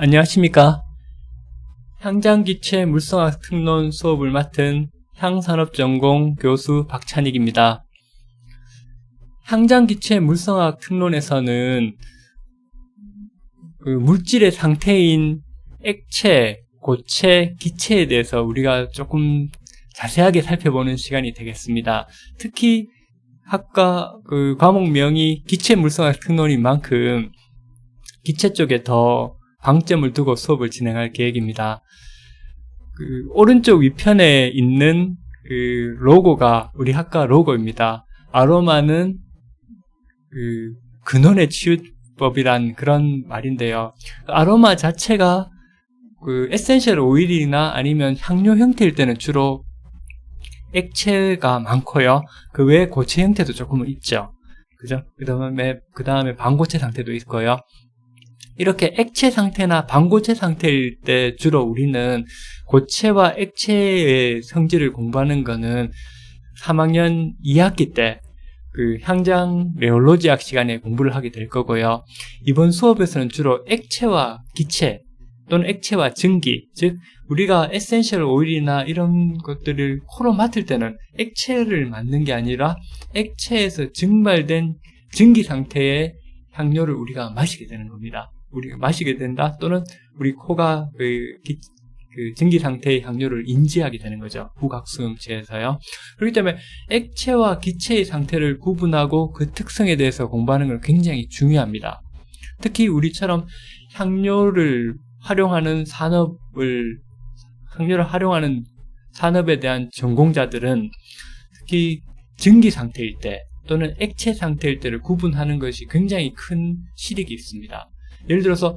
안녕하십니까. 향장기체 물성학 특론 수업을 맡은 향산업전공 교수 박찬익입니다. 향장기체 물성학 특론에서는 그 물질의 상태인 액체, 고체, 기체에 대해서 우리가 조금 자세하게 살펴보는 시간이 되겠습니다. 특히 학과 그 과목명이 기체 물성학 특론인 만큼 기체 쪽에 더 방점을 두고 수업을 진행할 계획입니다. 그 오른쪽 위편에 있는 그 로고가 우리 학과 로고입니다. 아로마는 그 근원의 치유법이란 그런 말인데요. 아로마 자체가 그 에센셜 오일이나 아니면 향료 형태일 때는 주로 액체가 많고요. 그 외에 고체 형태도 조금은 있죠. 그죠? 그 다음에, 그 다음에 반고체 상태도 있고요. 이렇게 액체 상태나 반고체 상태일 때 주로 우리는 고체와 액체의 성질을 공부하는 거는 3학년 2학기 때 그 향장 레올로지학 시간에 공부를 하게 될 거고요. 이번 수업에서는 주로 액체와 기체 또는 액체와 증기, 즉 우리가 에센셜 오일이나 이런 것들을 코로 맡을 때는 액체를 맡는 게 아니라 액체에서 증발된 증기 상태의 향료를 우리가 마시게 되는 겁니다. 우리가 마시게 된다 또는 우리 코가 그, 기, 그 증기 상태의 향료를 인지하게 되는 거죠. 후각수용체에서요. 그렇기 때문에 액체와 기체의 상태를 구분하고 그 특성에 대해서 공부하는 건 굉장히 중요합니다. 특히 우리처럼 향료를 활용하는 산업을 향료를 활용하는 산업에 대한 전공자들은 특히 증기 상태일 때 또는 액체 상태일 때를 구분하는 것이 굉장히 큰 실익이 있습니다. 예를 들어서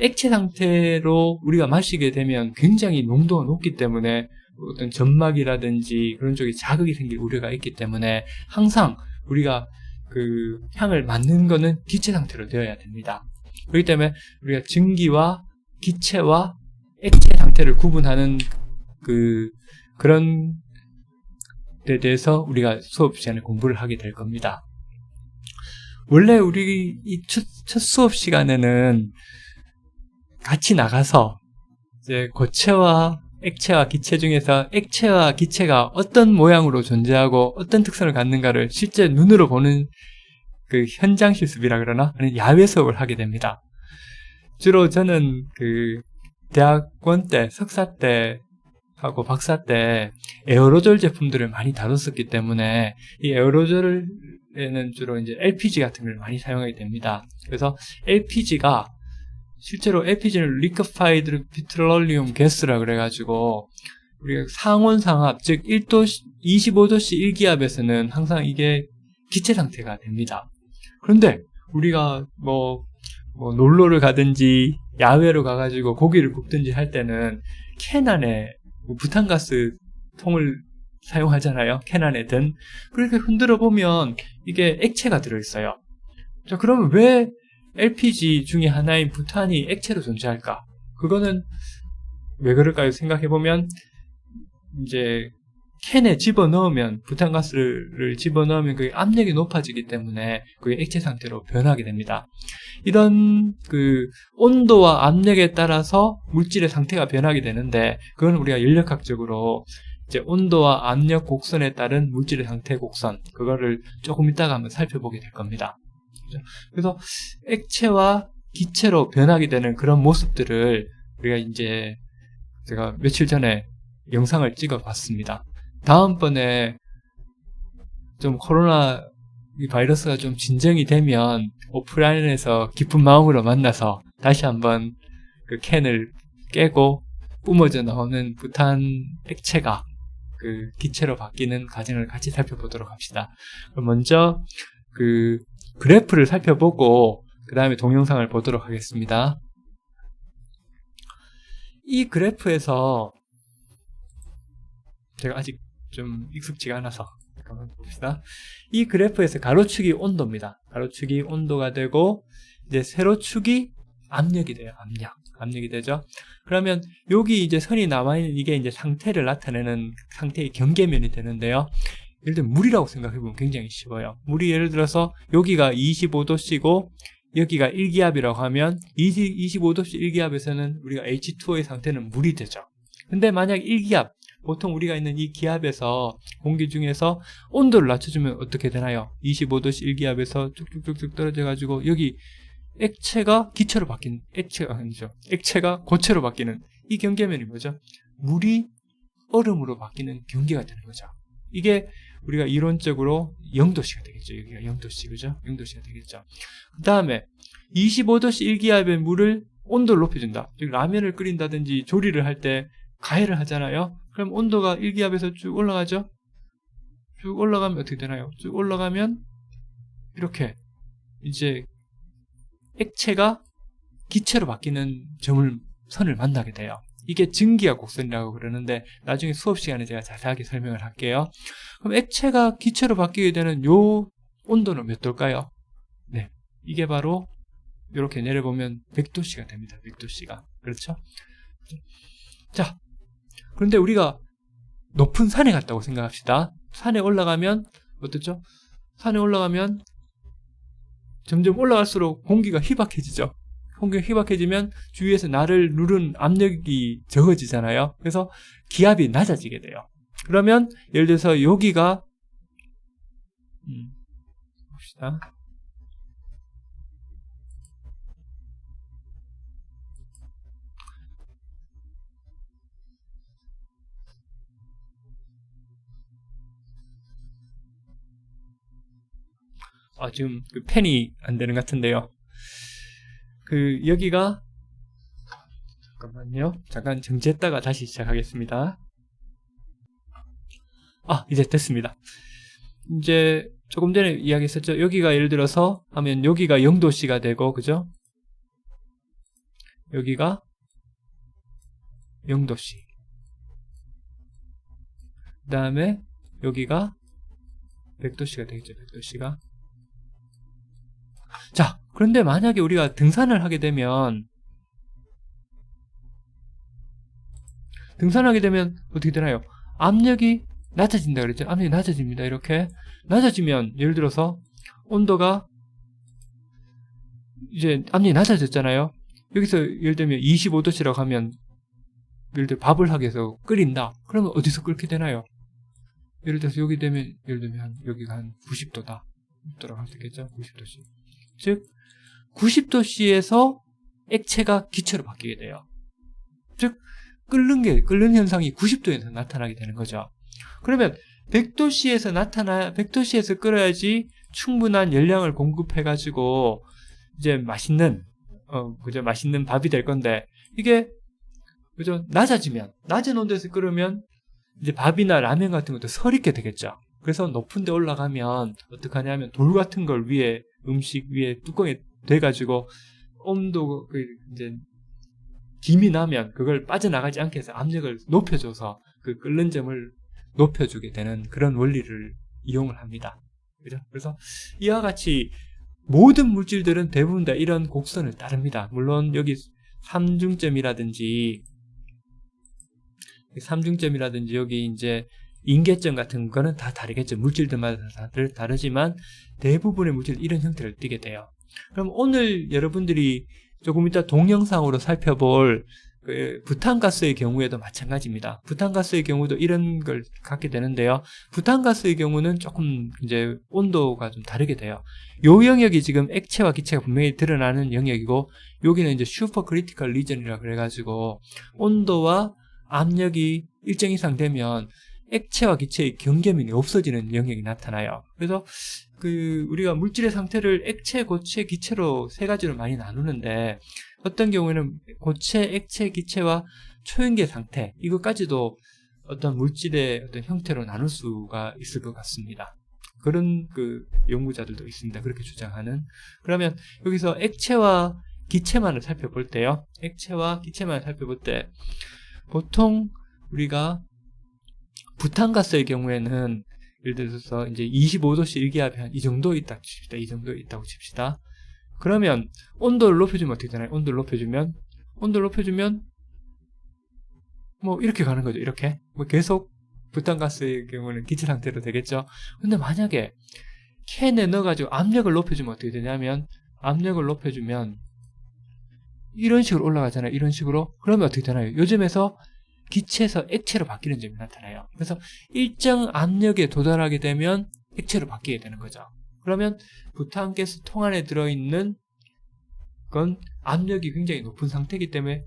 액체 상태로 우리가 마시게 되면 굉장히 농도가 높기 때문에 어떤 점막이라든지 그런 쪽에 자극이 생길 우려가 있기 때문에 항상 우리가 그 향을 맡는 거는 기체 상태로 되어야 됩니다. 그렇기 때문에 우리가 증기와 기체와 액체 상태를 구분하는 그 그런 데 대해서 우리가 수업 시간에 공부를 하게 될 겁니다. 원래 우리 이 첫, 첫 수업 시간에는 같이 나가서 이제 고체와 액체와 기체 중에서 액체와 기체가 어떤 모양으로 존재하고 어떤 특성을 갖는가를 실제 눈으로 보는 그 현장 실습이라 그러나 야외 수업을 하게 됩니다. 주로 저는 그 대학원 때, 석사 때 하고 박사 때 에어로졸 제품들을 많이 다뤘었기 때문에 이 에어로졸 에는 주로 이제 LPG 같은 걸 많이 사용하게 됩니다. 그래서 LPG가 실제로 LPG는 리커파이드 피트롤리움 가스라 그래가지고 우리가 상온 상압 즉 1도 25도씨 1기압에서는 항상 이게 기체 상태가 됩니다. 그런데 우리가 뭐, 뭐 놀러를 가든지 야외로 가가지고 고기를 굽든지 할 때는 캔 안에 뭐 부탄가스 통을 사용하잖아요. 캔 안에 든. 그렇게 흔들어 보면 이게 액체가 들어있어요. 자, 그러면 왜 LPG 중에 하나인 부탄이 액체로 존재할까? 그거는 왜 그럴까요? 생각해 보면 이제 캔에 집어 넣으면 부탄가스를 집어 넣으면 그 압력이 높아지기 때문에 그게 액체 상태로 변하게 됩니다. 이런 그 온도와 압력에 따라서 물질의 상태가 변하게 되는데 그건 우리가 연력학적으로 이제 온도와 압력 곡선에 따른 물질의 상태 곡선 그거를 조금 이따가 한번 살펴보게 될 겁니다. 그래서 액체와 기체로 변하게 되는 그런 모습들을 우리가 이제 제가 며칠 전에 영상을 찍어 봤습니다. 다음번에 좀 코로나 바이러스가 좀 진정이 되면 오프라인에서 기쁜 마음으로 만나서 다시 한번 그 캔을 깨고 뿜어져 나오는 부탄 액체가 그 기체로 바뀌는 과정을 같이 살펴보도록 합시다. 먼저 그 그래프를 살펴보고 그 다음에 동영상을 보도록 하겠습니다. 이 그래프에서 제가 아직 좀 익숙지가 않아서 잠깐만 봅시다. 이 그래프에서 가로축이 온도입니다. 가로축이 온도가 되고 이제 세로축이 압력이 돼요. 압력. 압력이 되죠. 그러면 여기 이제 선이 남아 있는 이게 이제 상태를 나타내는 상태의 경계면이 되는데요. 예를 들면 물이라고 생각해 보면 굉장히 쉬워요. 물이 예를 들어서 여기가 25도씨고 여기가 1기압이라고 하면 20, 25도씨 1기압에서는 우리가 H2O의 상태는 물이 되죠. 근데 만약 1기압, 보통 우리가 있는 이 기압에서 공기 중에서 온도를 낮춰주면 어떻게 되나요? 25도씨 1기압에서 쭉쭉쭉쭉 떨어져 가지고 여기 액체가 기체로 바뀌는 액체가 아니죠. 액체가 고체로 바뀌는 이 경계면이 뭐죠? 물이 얼음으로 바뀌는 경계가 되는 거죠. 이게 우리가 이론적으로 0도씨가 되겠죠. 여기가 0도씨, 그죠? 0도씨가 되겠죠. 그 다음에 25도씨 1기압의 물을 온도를 높여준다. 즉, 라면을 끓인다든지 조리를 할 때 가열을 하잖아요. 그럼 온도가 1기압에서 쭉 올라가죠? 쭉 올라가면 어떻게 되나요? 쭉 올라가면 이렇게 이제 액체가 기체로 바뀌는 점을 선을 만나게 돼요. 이게 증기화 곡선이라고 그러는데 나중에 수업 시간에 제가 자세하게 설명을 할게요. 그럼 액체가 기체로 바뀌게 되는 요 온도는 몇 도일까요? 네. 이게 바로 이렇게 내려보면 100도씨가 됩니다. 100도씨가. 그렇죠? 자. 그런데 우리가 높은 산에 갔다고 생각합시다. 산에 올라가면 어떻죠? 산에 올라가면 점점 올라갈수록 공기가 희박해지죠. 공기가 희박해지면 주위에서 나를 누른 압력이 적어지잖아요. 그래서 기압이 낮아지게 돼요. 그러면 예를 들어서 여기가 음, 봅시다. 아, 지금 그 펜이 안 되는 것 같은데요. 그 여기가 잠깐만요. 잠깐 정지했다가 다시 시작하겠습니다. 아, 이제 됐습니다. 이제 조금 전에 이야기했었죠. 여기가 예를 들어서 하면 여기가 0도씨가 되고 그죠? 여기가 0도씨. 그 다음에 여기가 100도씨가 되겠죠. 100도씨가. 자, 그런데 만약에 우리가 등산을 하게 되면 등산하게 되면 어떻게 되나요? 압력이 낮아진다 그랬죠. 압력이 낮아집니다. 이렇게 낮아지면 예를 들어서 온도가 이제 압력이 낮아졌잖아요. 여기서 예를 들면 25도씨라고 하면 예를 들어 밥을 하기 위해서 끓인다. 그러면 어디서 끓게 되나요? 예를 들어서 여기 되면 예를 들면 여기가 한 90도다. 돌아갈 수 있겠죠? 90도씨. 즉 90도씨에서 액체가 기체로 바뀌게 돼요. 즉 끓는 게 끓는 현상이 90도에서 나타나게 되는 거죠. 그러면 100도씨에서 나타나 100도씨에서 끓여야지 충분한 열량을 공급해 가지고 이제 맛있는 어 그죠 맛있는 밥이 될 건데 이게 그죠 낮아지면 낮은 온도에서 끓으면 이제 밥이나 라면 같은 것도 설익게 되겠죠. 그래서 높은 데 올라가면 어떡하냐면 돌 같은 걸 위에 음식 위에 뚜껑에 돼가지고 온도 그 이제 김이 나면 그걸 빠져나가지 않게 해서 압력을 높여줘서 그 끓는 점을 높여주게 되는 그런 원리를 이용을 합니다. 그죠? 그래서 이와 같이 모든 물질들은 대부분 다 이런 곡선을 따릅니다. 물론 여기 삼중점이라든지 삼중점이라든지 여기 이제 인계점 같은 거는 다 다르겠죠. 물질들마다 다들 다르지만 대부분의 물질 이런 형태를 띠게 돼요. 그럼 오늘 여러분들이 조금 이따 동영상으로 살펴볼 그 부탄가스의 경우에도 마찬가지입니다. 부탄가스의 경우도 이런 걸 갖게 되는데요. 부탄가스의 경우는 조금 이제 온도가 좀 다르게 돼요. 요 영역이 지금 액체와 기체가 분명히 드러나는 영역이고 여기는 이제 슈퍼 크리티컬 리전이라 그래가지고 온도와 압력이 일정 이상 되면 액체와 기체의 경계면이 없어지는 영역이 나타나요. 그래서 그 우리가 물질의 상태를 액체, 고체, 기체로 세 가지로 많이 나누는데 어떤 경우에는 고체, 액체, 기체와 초연계 상태 이것까지도 어떤 물질의 어떤 형태로 나눌 수가 있을 것 같습니다. 그런 그 연구자들도 있습니다. 그렇게 주장하는. 그러면 여기서 액체와 기체만을 살펴볼 때요. 액체와 기체만을 살펴볼 때 보통 우리가 부탄가스의 경우에는 예를 들어서 이제 25도씨 일기압이 한 이 정도 있다 칩시다. 이 정도 있다고 칩시다. 그러면 온도를 높여주면 어떻게 되나요? 온도를 높여주면 온도를 높여주면 뭐 이렇게 가는 거죠. 이렇게 뭐 계속 부탄가스의 경우는 기체 상태로 되겠죠. 근데 만약에 캔에 넣어가지고 압력을 높여주면 어떻게 되냐면 압력을 높여주면 이런 식으로 올라가잖아요. 이런 식으로. 그러면 어떻게 되나요? 요즘에서 기체에서 액체로 바뀌는 점이 나타나요. 그래서 일정 압력에 도달하게 되면 액체로 바뀌게 되는 거죠. 그러면 부탄가스 통 안에 들어있는 건 압력이 굉장히 높은 상태이기 때문에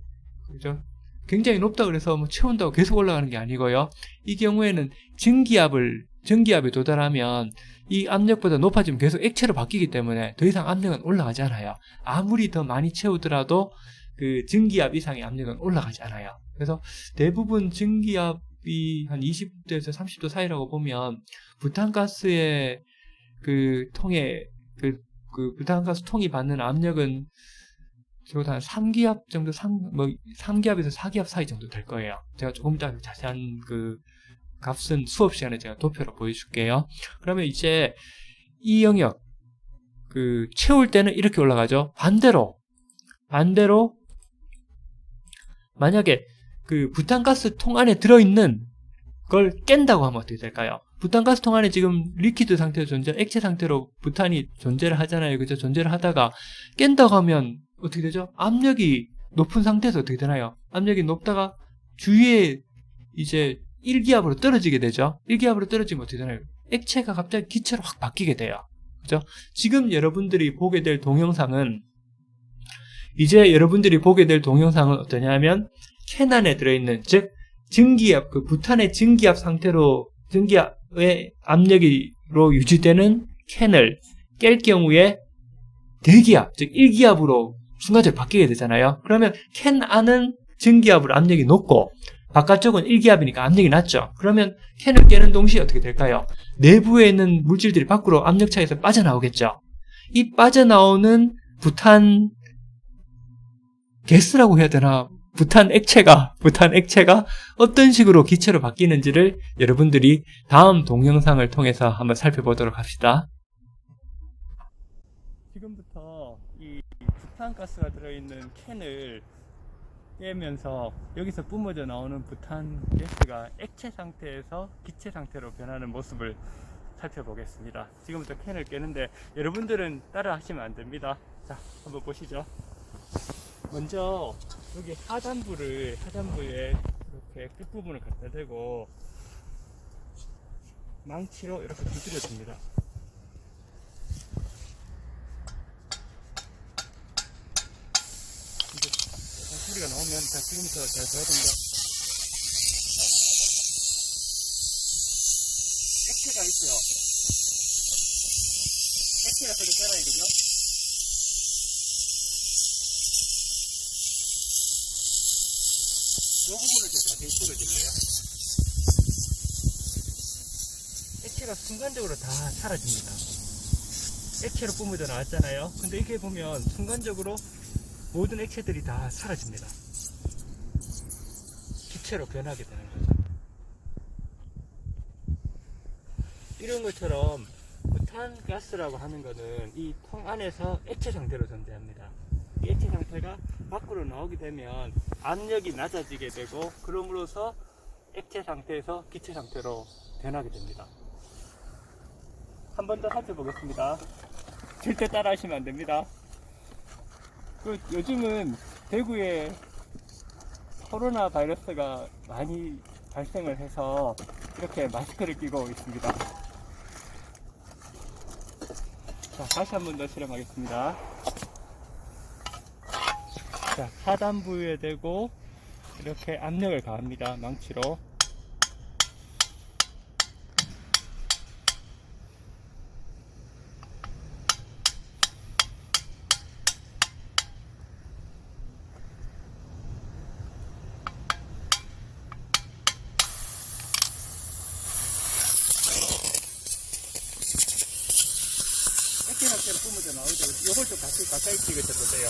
그죠? 굉장히 높다 그래서 뭐 채운다고 계속 올라가는 게 아니고요. 이 경우에는 증기압을 증기압에 도달하면 이 압력보다 높아지면 계속 액체로 바뀌기 때문에 더 이상 압력은 올라가지 않아요. 아무리 더 많이 채우더라도 그 증기압 이상의 압력은 올라가지 않아요. 그래서 대부분 증기압이 한 20도에서 30도 사이라고 보면 부탄가스의 그 통에 그, 그 부탄가스 통이 받는 압력은 적어도 한 3기압 정도, 3, 뭐, 3기압에서 4기압 사이 정도 될 거예요. 제가 조금 이따 자세한 그 값은 수업 시간에 제가 도표로 보여줄게요. 그러면 이제 이 영역, 그, 채울 때는 이렇게 올라가죠. 반대로, 반대로, 만약에 그 부탄가스 통 안에 들어있는 걸 깬다고 하면 어떻게 될까요? 부탄가스 통 안에 지금 리퀴드 상태로 존재, 액체 상태로 부탄이 존재를 하잖아요. 그죠? 존재를 하다가 깬다고 하면 어떻게 되죠? 압력이 높은 상태에서 어떻게 되나요? 압력이 높다가 주위에 이제 1기압으로 떨어지게 되죠. 1기압으로 떨어지면 어떻게 되나요? 액체가 갑자기 기체로 확 바뀌게 돼요. 그죠? 지금 여러분들이 보게 될 동영상은 이제 여러분들이 보게 될 동영상은 어떠냐면 캔 안에 들어있는 즉 증기압 그 부탄의 증기압 상태로 증기압의 압력으로 유지되는 캔을 깰 경우에 대기압 즉 1기압으로 순간적으로 바뀌게 되잖아요. 그러면 캔 안은 증기압으로 압력이 높고 바깥쪽은 1기압이니까 압력이 낮죠. 그러면 캔을 깨는 동시에 어떻게 될까요? 내부에 있는 물질들이 밖으로 압력 차에서 빠져나오겠죠. 이 빠져나오는 부탄 가스라고 해야 되나? 부탄 액체가 부탄 액체가 어떤 식으로 기체로 바뀌는지를 여러분들이 다음 동영상을 통해서 한번 살펴보도록 합시다. 지금부터 이 부탄가스가 들어있는 캔을 깨면서 여기서 뿜어져 나오는 부탄 가스가 액체 상태에서 기체 상태로 변하는 모습을 살펴보겠습니다. 지금부터 캔을 깨는데 여러분들은 따라 하시면 안 됩니다. 자, 한번 보시죠. 먼저 여기 하단부를 하단부에 이렇게 끝부분을 갖다 대고 망치로 이렇게 두드려 줍니다. 이제 약간 소리가 나오면 자 지금부터 잘 봐야 됩니다. 액체가 있고요. 액체가 들었잖아요, 그죠? 이 부분을 좀 자세히 찍어줄래요? 액체가 순간적으로 다 사라집니다. 액체로 뿜어져 나왔잖아요. 근데 이렇게 보면 순간적으로 모든 액체들이 다 사라집니다. 기체로 변하게 되는 거죠. 이런 것처럼 부탄 가스라고 하는 거는 이통 안에서 액체 상태로 존재합니다. 이 액체 상태가 밖으로 나오게 되면 압력이 낮아지게 되고 그럼으로써 액체 상태에서 기체 상태로 변하게 됩니다. 한 번 더 살펴보겠습니다. 절대 따라 하시면 안 됩니다. 그 요즘은 대구에 코로나 바이러스가 많이 발생을 해서 이렇게 마스크를 끼고 있습니다. 자, 다시 한 번 더 실험하겠습니다. 자, 하단부에 대고 이렇게 압력을 가합니다. 망치로. 액체 상태로 뿜어져 나오죠. 이걸 좀 가까이, 가까이 찍어서 보세요.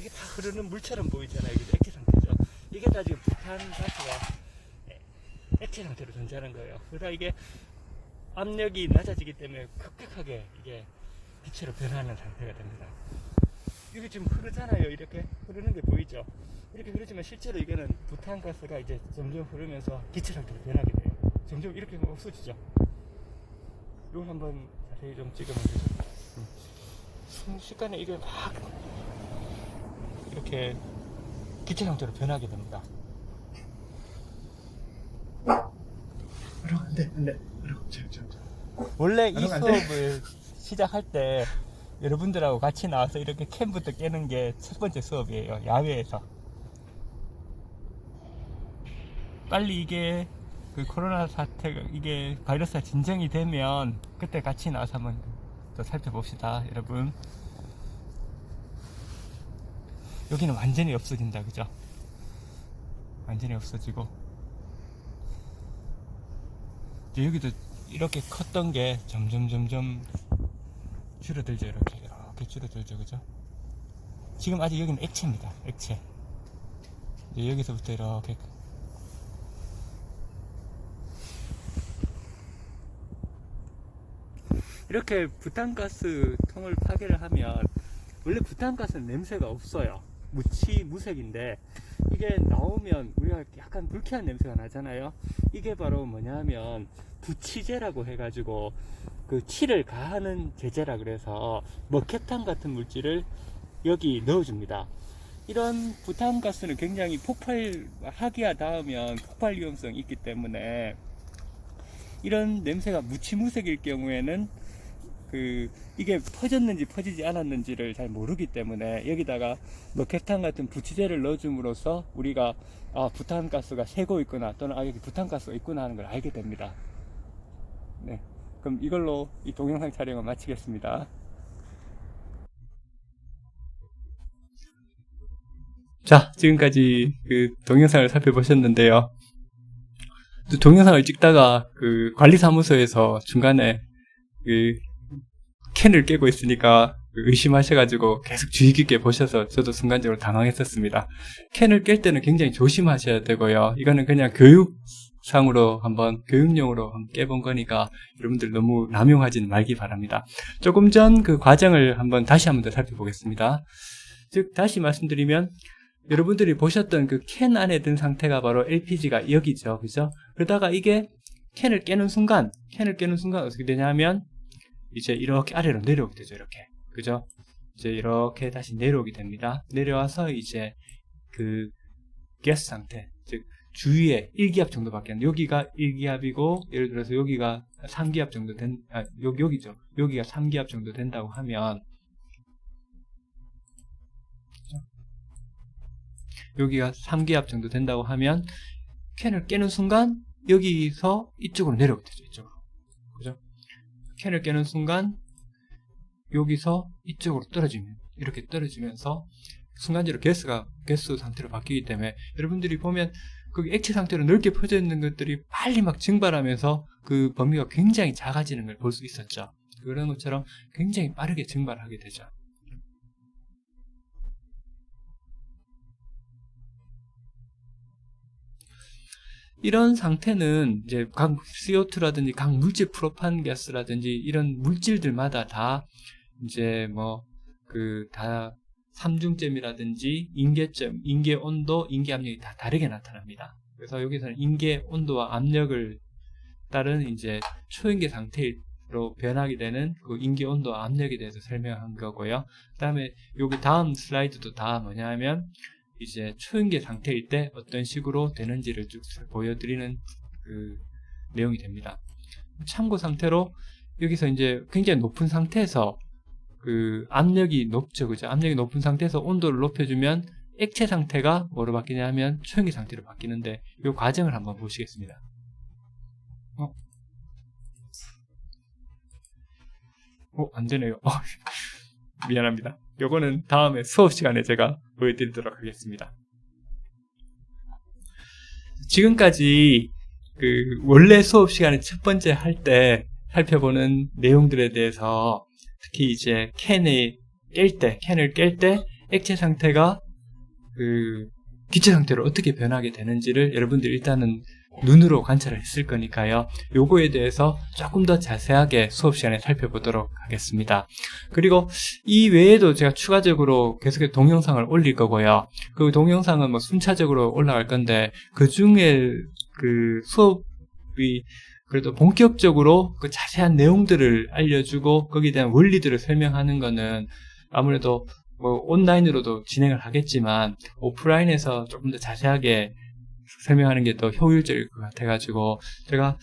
이게 다 흐르는 물처럼 보이잖아요. 이게 액체 상태죠. 이게 다 지금 부탄 가스가 에- 액체 상태로 존재하는 거예요. 그러다 이게 압력이 낮아지기 때문에 급격하게 이게 기체로 변하는 상태가 됩니다. 이게 지금 흐르잖아요. 이렇게 흐르는 게 보이죠? 이렇게 흐르지만 실제로 이거는 부탄가스가 이제 점점 흐르면서 기체 상태로 변하게 돼요. 점점 이렇게 없어지죠. 이걸 한번 자세히 좀 찍으면 되죠. 순식간에 이게 막 이렇게 기체 상태로 변하게 됩니다. 안 돼, 안 돼. 원래 이. 수업을 시작할 때 여러분들하고 같이 나와서 이렇게 캠부터 깨는 게 첫 번째 수업이에요. 야외에서. 빨리 이게 그 코로나 사태가 이게 바이러스가 진정이 되면 그때 같이 나와서 한번 더 살펴봅시다, 여러분. 여기는 완전히 없어진다, 그죠? 완전히 없어지고. 여기도 이렇게 컸던 게 점점 점점 줄어들죠 이렇게. 이렇게 줄어들죠 그죠? 지금 아직 여기는 액체입니다 액체. 이제 여기서부터 이렇게 이렇게 부탄가스 통을 파괴를 하면 원래 부탄가스는 냄새가 없어요. 무치 무색인데 이게 나오면 우리가 약간 불쾌한 냄새가 나잖아요 이게 바로 뭐냐면 부치제라고 해가지고 그 치를 가하는 제제라 그래서 머켓탄 같은 물질을 여기 넣어줍니다. 이런 부탄가스는 굉장히 폭발하기가 닿으면 폭발 위험성이 있기 때문에 이런 냄새가 무치무색일 경우에는 그 이게 퍼졌는지 퍼지지 않았는지를 잘 모르기 때문에 여기다가 머켓탄 같은 부치제를 넣어줌으로써 우리가 아 부탄가스가 새고 있구나 또는 아 여기 부탄가스가 있구나 하는 걸 알게 됩니다. 네, 그럼 이걸로 이 동영상 촬영을 마치겠습니다. 자, 지금까지 그 동영상을 살펴보셨는데요. 또 동영상을 찍다가 그 관리사무소에서 중간에 그 캔을 깨고 있으니까 그 의심하셔가지고 계속 주의 깊게 보셔서 저도 순간적으로 당황했었습니다. 캔을 깰 때는 굉장히 조심하셔야 되고요. 이거는 그냥 교육상으로 한번 교육용으로 한번 깨본 거니까 여러분들 너무 남용하지는 말기 바랍니다. 조금 전 그 과정을 한번 다시 한번 더 살펴보겠습니다. 즉 다시 말씀드리면 여러분들이 보셨던 그 캔 안에 든 상태가 바로 LPG가 여기죠. 그죠? 그러다가 이게 캔을 깨는 순간, 캔을 깨는 순간 어떻게 되냐면 이제 이렇게 아래로 내려오게 되죠. 이렇게. 그죠? 이제 이렇게 다시 내려오게 됩니다. 내려와서 이제 그 가스 상태, 즉 주위에 1기압 정도밖에 안 돼. 여기가 1기압이고 예를 들어서 여기가 3기압 정도 된, 아, 여기, 여기죠. 여기가 3기압 정도 된다고 하면 여기가 3기압 정도 된다고 하면 캔을 깨는 순간 여기서 이쪽으로 내려오게 되죠. 이쪽으로. 캔을 깨는 순간 여기서 이쪽으로 떨어지면 이렇게 떨어지면서 순간적으로 가스가 가스 상태로 바뀌기 때문에 여러분들이 보면 그 액체 상태로 넓게 퍼져 있는 것들이 빨리 막 증발하면서 그 범위가 굉장히 작아지는 걸 볼 수 있었죠. 그런 것처럼 굉장히 빠르게 증발하게 되죠. 이런 상태는 이제 각 CO2라든지 각 물질 프로판 가스라든지 이런 물질들마다 다 이제 뭐 그 다 삼중점이라든지 인계점, 인계 온도, 인계 압력이 다 다르게 나타납니다. 그래서 여기서는 인계 온도와 압력을 따른 이제 초인계 상태로 변하게 되는 그 인계 온도와 압력에 대해서 설명한 거고요. 그다음에 여기 다음 슬라이드도 다 뭐냐면 이제 초인계 상태일 때 어떤 식으로 되는지를 쭉 보여드리는 그 내용이 됩니다. 참고 상태로 여기서 이제 굉장히 높은 상태에서 그 압력이 높죠, 그죠? 압력이 높은 상태에서 온도를 높여주면 액체 상태가 뭐로 바뀌냐 하면 초인계 상태로 바뀌는데 이 과정을 한번 보시겠습니다. 어? 어, 안 되네요. 어, 미안합니다. 요거는 다음에 수업 시간에 제가 보여드리도록 하겠습니다. 지금까지 그 원래 수업 시간에 첫 번째 할 때 살펴보는 내용들에 대해서 특히 이제 캔을 깰 때, 캔을 깰 때 액체 상태가 그 기체 상태로 어떻게 변하게 되는지를 여러분들 일단은 눈으로 관찰을 했을 거니까요. 요거에 대해서 조금 더 자세하게 수업 시간에 살펴보도록 하겠습니다. 그리고 이 외에도 제가 추가적으로 계속해서 동영상을 올릴 거고요. 그 동영상은 뭐 순차적으로 올라갈 건데 그 중에 그 수업이 그래도 본격적으로 그 자세한 내용들을 알려주고 거기에 대한 원리들을 설명하는 거는 아무래도 뭐 온라인으로도 진행을 하겠지만 오프라인에서 조금 더 자세하게 설명하는 게 더 효율적일 것 같아가지고 제가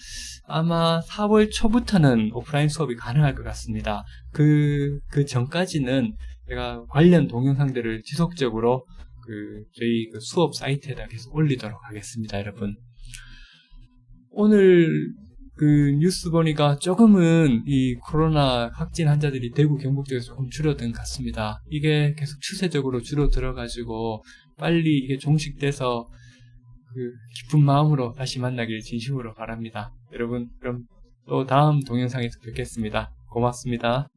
아마 4월 초부터는 오프라인 수업이 가능할 것 같습니다. 그, 그 전까지는 제가 관련 동영상들을 지속적으로 그 저희 그 수업 사이트에다 계속 올리도록 하겠습니다, 여러분. 오늘 그 뉴스 보니까 조금은 이 코로나 확진 환자들이 대구 경북 쪽에서 조금 줄어든 것 같습니다. 이게 계속 추세적으로 줄어들어가지고 빨리 이게 종식돼서 그 기쁜 마음으로 다시 만나길 진심으로 바랍니다. 여러분, 그럼 또 다음 동영상에서 뵙겠습니다. 고맙습니다.